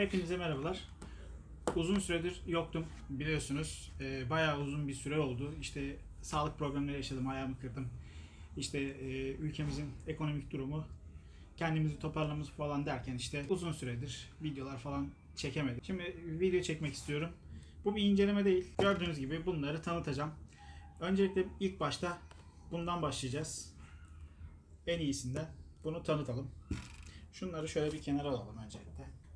Hepinize merhabalar. Uzun süredir yoktum biliyorsunuz. Ee, bayağı uzun bir süre oldu. İşte sağlık problemleri yaşadım, ayağımı kırdım. İşte e, ülkemizin ekonomik durumu, kendimizi toparlamamız falan derken işte uzun süredir videolar falan çekemedim. Şimdi video çekmek istiyorum. Bu bir inceleme değil. Gördüğünüz gibi bunları tanıtacağım. Öncelikle ilk başta bundan başlayacağız. En iyisinden bunu tanıtalım. Şunları şöyle bir kenara alalım öncelikle.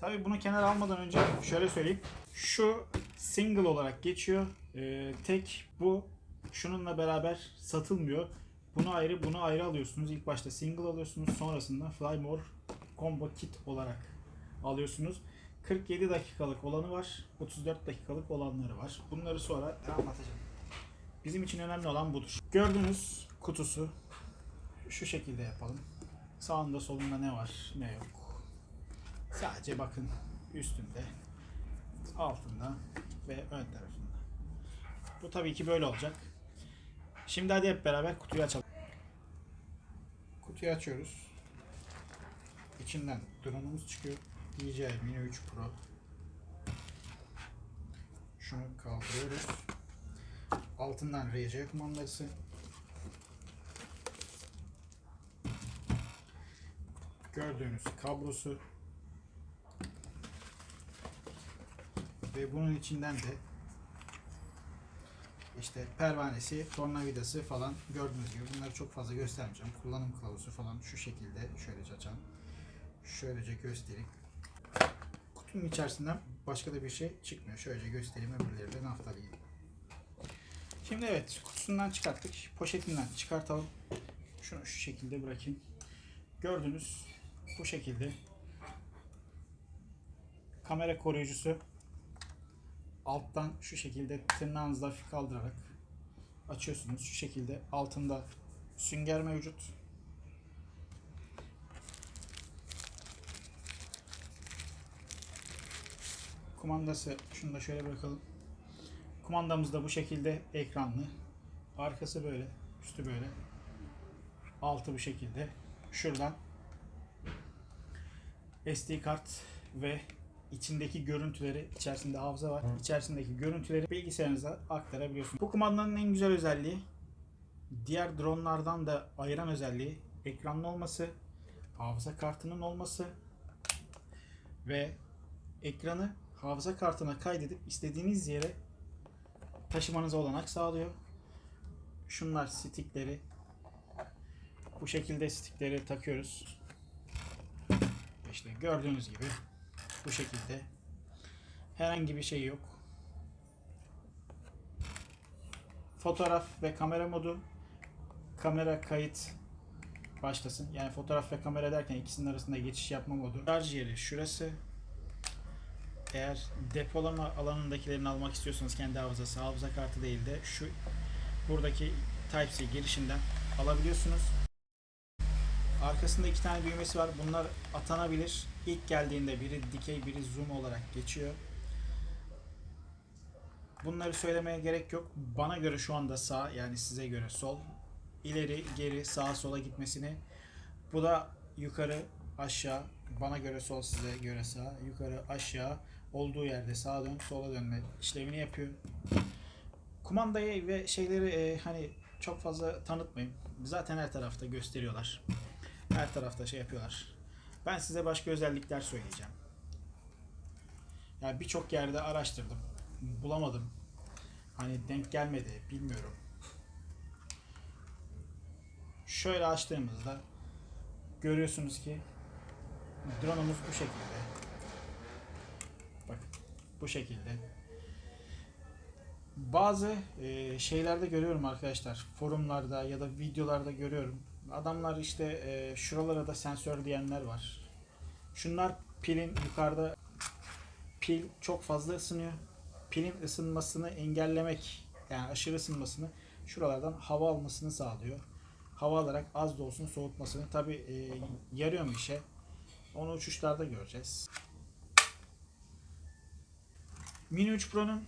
Tabii bunu kenara almadan önce şöyle söyleyeyim. Şu single olarak geçiyor. Ee, tek bu şununla beraber satılmıyor. Bunu ayrı bunu ayrı alıyorsunuz. İlk başta single alıyorsunuz. Sonrasında Flymore Combo Kit olarak alıyorsunuz. 47 dakikalık olanı var. 34 dakikalık olanları var. Bunları sonra anlatacağım. Bizim için önemli olan budur. Gördüğünüz kutusu şu şekilde yapalım. Sağında solunda ne var ne yok. Sadece bakın üstünde, altında ve ön tarafında. Bu tabii ki böyle olacak. Şimdi hadi hep beraber kutuyu açalım. Kutuyu açıyoruz. İçinden drone'umuz çıkıyor. DJI Mini 3 Pro. Şunu kaldırıyoruz. Altından RC kumandası. Gördüğünüz kablosu ve bunun içinden de işte pervanesi, tornavidası falan gördüğünüz gibi bunları çok fazla göstermeyeceğim. Kullanım kılavuzu falan şu şekilde şöylece açalım. Şöylece göstereyim. Kutunun içerisinden başka da bir şey çıkmıyor. Şöylece göstereyim öbürleri de naftalin. Şimdi evet kutusundan çıkarttık. Poşetinden çıkartalım. Şunu şu şekilde bırakayım. Gördünüz bu şekilde kamera koruyucusu alttan şu şekilde tırnağınızla hafif kaldırarak açıyorsunuz. Şu şekilde altında sünger mevcut. Kumandası şunu da şöyle bırakalım. Kumandamız da bu şekilde ekranlı. Arkası böyle, üstü böyle. Altı bu şekilde. Şuradan SD kart ve içindeki görüntüleri, içerisinde hafıza var. İçerisindeki görüntüleri bilgisayarınıza aktarabiliyorsunuz. Bu kumandanın en güzel özelliği diğer dronlardan da ayıran özelliği ekranlı olması, hafıza kartının olması ve ekranı hafıza kartına kaydedip istediğiniz yere taşımanıza olanak sağlıyor. Şunlar stickleri. Bu şekilde stickleri takıyoruz. İşte gördüğünüz gibi bu şekilde. Herhangi bir şey yok. Fotoğraf ve kamera modu. Kamera kayıt başlasın. Yani fotoğraf ve kamera derken ikisinin arasında geçiş yapma modu. Şarj yeri şurası. Eğer depolama alanındakilerini almak istiyorsanız kendi hafızası, hafıza kartı değil de şu buradaki Type-C girişinden alabiliyorsunuz. Arkasında iki tane düğmesi var. Bunlar atanabilir. İlk geldiğinde biri dikey biri zoom olarak geçiyor. Bunları söylemeye gerek yok. Bana göre şu anda sağ yani size göre sol. İleri geri sağa sola gitmesini. Bu da yukarı aşağı. Bana göre sol size göre sağ. Yukarı aşağı. Olduğu yerde sağa dön sola dönme işlemini yapıyor. Kumandayı ve şeyleri e, hani çok fazla tanıtmayayım. Zaten her tarafta gösteriyorlar. Her tarafta şey yapıyorlar. Ben size başka özellikler söyleyeceğim. Yani birçok yerde araştırdım. Bulamadım. Hani denk gelmedi. Bilmiyorum. Şöyle açtığımızda görüyorsunuz ki drone'umuz bu şekilde. Bak bu şekilde. Bazı e, şeylerde görüyorum arkadaşlar. Forumlarda ya da videolarda görüyorum. Adamlar işte e, şuralara da sensör diyenler var. Şunlar pilin yukarıda pil çok fazla ısınıyor. Pilin ısınmasını engellemek yani aşırı ısınmasını şuralardan hava almasını sağlıyor. Hava alarak az da olsun soğutmasını tabi e, yarıyor mu işe? Onu uçuşlarda göreceğiz. Mini 3 Pro'nun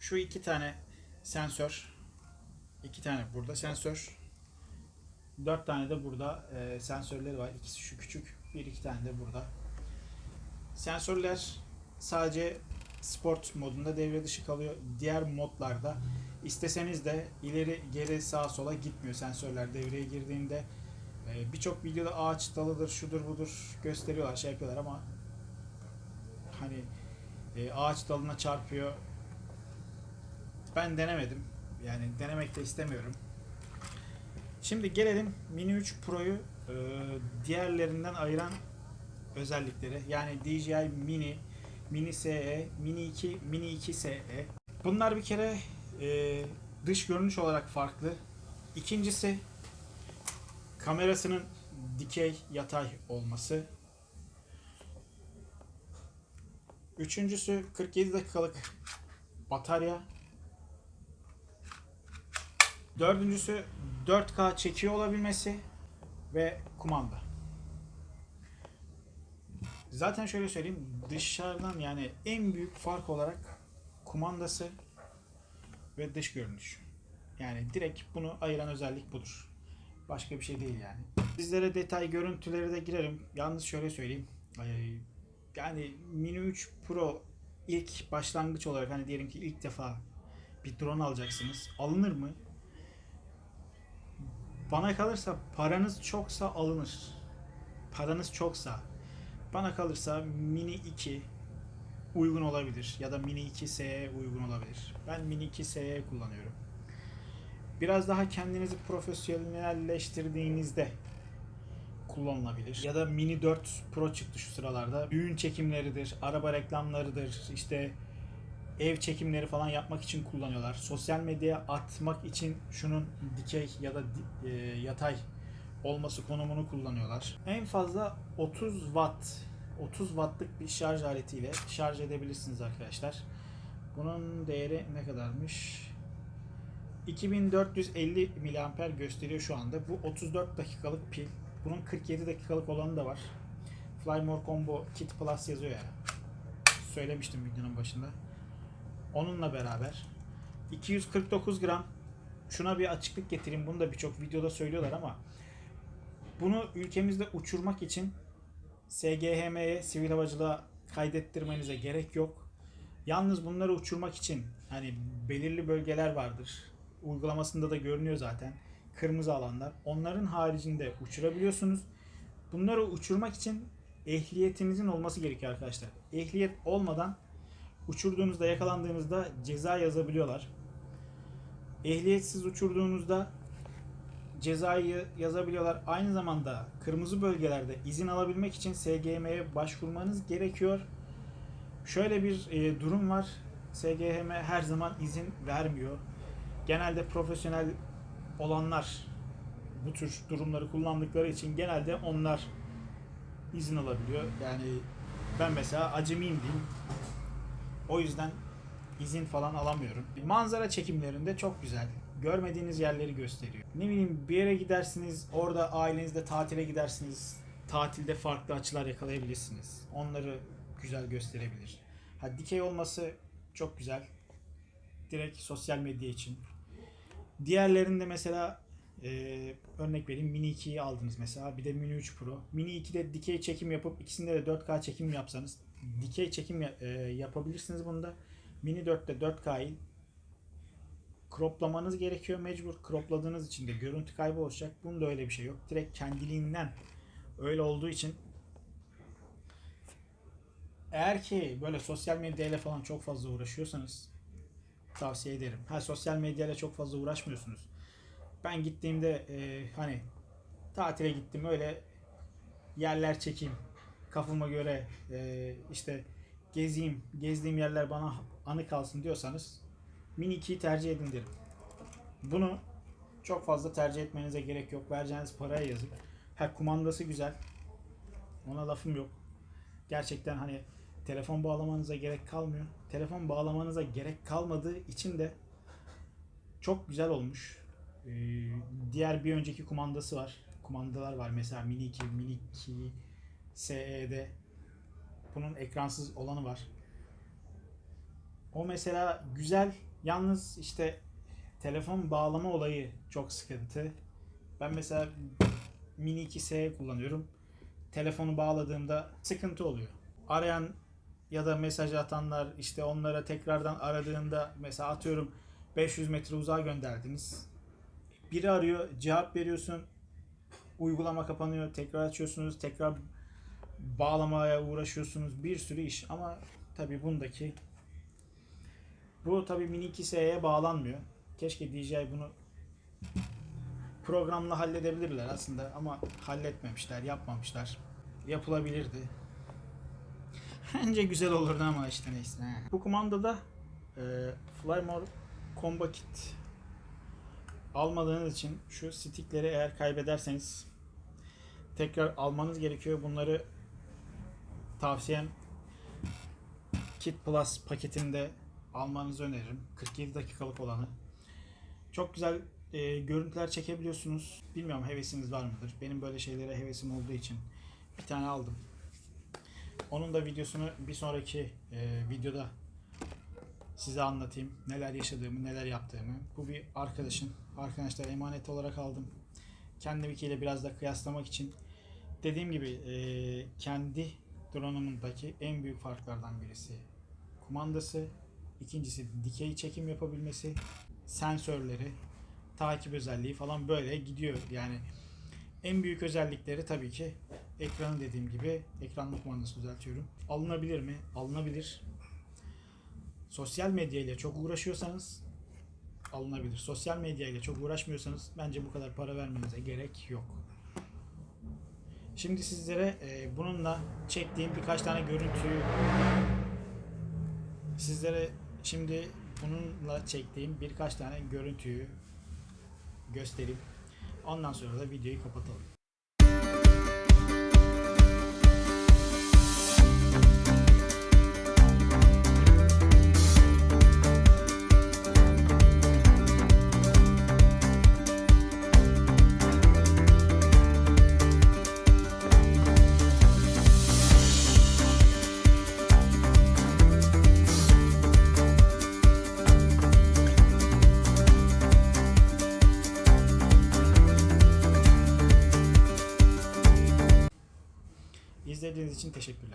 şu iki tane sensör iki tane burada sensör dört tane de burada e, sensörleri var. İkisi şu küçük. Bir iki tane de burada. Sensörler sadece sport modunda devre dışı kalıyor. Diğer modlarda isteseniz de ileri geri sağa sola gitmiyor sensörler devreye girdiğinde. Ee, Birçok videoda ağaç dalıdır, şudur budur gösteriyorlar, şey yapıyorlar ama hani e, ağaç dalına çarpıyor. Ben denemedim. Yani denemek de istemiyorum. Şimdi gelelim Mini 3 Pro'yu e, diğerlerinden ayıran özellikleri. Yani DJI Mini, Mini SE, Mini 2, Mini 2 SE. Bunlar bir kere e, dış görünüş olarak farklı. İkincisi kamerasının dikey yatay olması. Üçüncüsü 47 dakikalık batarya. Dördüncüsü 4K çekiyor olabilmesi ve kumanda. Zaten şöyle söyleyeyim dışarıdan yani en büyük fark olarak kumandası ve dış görünüş. Yani direkt bunu ayıran özellik budur. Başka bir şey değil yani. Sizlere detay görüntüleri de girerim. Yalnız şöyle söyleyeyim. Yani Mini 3 Pro ilk başlangıç olarak hani diyelim ki ilk defa bir drone alacaksınız. Alınır mı? Bana kalırsa paranız çoksa alınır. Paranız çoksa. Bana kalırsa Mini 2 uygun olabilir ya da Mini 2 SE uygun olabilir. Ben Mini 2 SE kullanıyorum. Biraz daha kendinizi profesyonelleştirdiğinizde kullanılabilir. Ya da Mini 4 Pro çıktı şu sıralarda. Düğün çekimleridir, araba reklamlarıdır, işte ev çekimleri falan yapmak için kullanıyorlar. Sosyal medyaya atmak için şunun dikey ya da e, yatay olması konumunu kullanıyorlar. En fazla 30 watt 30 wattlık bir şarj aletiyle şarj edebilirsiniz arkadaşlar. Bunun değeri ne kadarmış? 2450 mAh gösteriyor şu anda. Bu 34 dakikalık pil. Bunun 47 dakikalık olanı da var. Flymore Combo Kit Plus yazıyor ya. Söylemiştim videonun başında. Onunla beraber 249 gram şuna bir açıklık getireyim. Bunu da birçok videoda söylüyorlar ama bunu ülkemizde uçurmak için SGHM'ye sivil havacılığa kaydettirmenize gerek yok. Yalnız bunları uçurmak için hani belirli bölgeler vardır. Uygulamasında da görünüyor zaten. Kırmızı alanlar. Onların haricinde uçurabiliyorsunuz. Bunları uçurmak için ehliyetinizin olması gerekiyor arkadaşlar. Ehliyet olmadan uçurduğunuzda yakalandığınızda ceza yazabiliyorlar. Ehliyetsiz uçurduğunuzda cezayı yazabiliyorlar. Aynı zamanda kırmızı bölgelerde izin alabilmek için SGM'ye başvurmanız gerekiyor. Şöyle bir e, durum var. SGHM her zaman izin vermiyor. Genelde profesyonel olanlar bu tür durumları kullandıkları için genelde onlar izin alabiliyor. Yani ben mesela acemiyim diyeyim. O yüzden izin falan alamıyorum. Manzara çekimlerinde çok güzel. Görmediğiniz yerleri gösteriyor. Ne bileyim bir yere gidersiniz, orada ailenizle tatile gidersiniz. Tatilde farklı açılar yakalayabilirsiniz. Onları güzel gösterebilir. Ha dikey olması çok güzel. Direkt sosyal medya için. Diğerlerinde mesela e, örnek vereyim Mini 2'yi aldınız mesela. Bir de Mini 3 Pro. Mini 2'de dikey çekim yapıp ikisinde de 4K çekim yapsanız dikey çekim e, yapabilirsiniz bunda. Mini 4'te 4K'yı croplamanız gerekiyor mecbur. Cropladığınız için de görüntü kaybı olacak. Bunda öyle bir şey yok. Direkt kendiliğinden öyle olduğu için eğer ki böyle sosyal medyayla falan çok fazla uğraşıyorsanız tavsiye ederim. Ha sosyal medyayla çok fazla uğraşmıyorsunuz. Ben gittiğimde e, hani tatile gittim öyle yerler çekeyim. Kafama göre e, işte gezeyim, gezdiğim yerler bana anı kalsın diyorsanız Mini 2'yi tercih edin derim. Bunu çok fazla tercih etmenize gerek yok. Vereceğiniz paraya yazık. Ha kumandası güzel. Ona lafım yok. Gerçekten hani telefon bağlamanıza gerek kalmıyor. Telefon bağlamanıza gerek kalmadığı için de çok güzel olmuş. Ee, diğer bir önceki kumandası var. Kumandalar var mesela Mini 2, Mini 2 SE'de. Bunun ekransız olanı var. O mesela güzel. Yalnız işte telefon bağlama olayı çok sıkıntı. Ben mesela Mini 2S kullanıyorum. Telefonu bağladığımda sıkıntı oluyor. arayan ya da mesaj atanlar işte onlara tekrardan aradığında mesela atıyorum 500 metre uzağa gönderdiniz. Biri arıyor, cevap veriyorsun. Uygulama kapanıyor, tekrar açıyorsunuz, tekrar bağlamaya uğraşıyorsunuz. Bir sürü iş ama tabii bundaki bu tabii Mini 2S'ye bağlanmıyor. Keşke DJI bunu programla halledebilirler aslında ama halletmemişler, yapmamışlar. Yapılabilirdi. Bence güzel olurdu ama işte neyse. Bu kumandada e, Flymore Combo Kit almadığınız için şu stickleri eğer kaybederseniz tekrar almanız gerekiyor. Bunları tavsiyem Kit Plus paketinde almanızı öneririm. 47 dakikalık olanı. Çok güzel e, görüntüler çekebiliyorsunuz. Bilmiyorum hevesiniz var mıdır? Benim böyle şeylere hevesim olduğu için bir tane aldım. Onun da videosunu bir sonraki e, videoda size anlatayım. Neler yaşadığımı, neler yaptığımı. Bu bir arkadaşın. Arkadaşlar emanet olarak aldım. Kendiminkiyle biraz da kıyaslamak için. Dediğim gibi e, kendi drone'umundaki en büyük farklardan birisi kumandası. ikincisi dikey çekim yapabilmesi. Sensörleri, takip özelliği falan böyle gidiyor. Yani en büyük özellikleri tabii ki ekranı dediğim gibi ekranlı kumandası düzeltiyorum. Alınabilir mi? Alınabilir. Sosyal medya ile çok uğraşıyorsanız alınabilir. Sosyal medya ile çok uğraşmıyorsanız bence bu kadar para vermenize gerek yok. Şimdi sizlere e, bununla çektiğim birkaç tane görüntüyü sizlere şimdi bununla çektiğim birkaç tane görüntüyü göstereyim. Ondan sonra da videoyu kapatalım. İçin teşekkürler.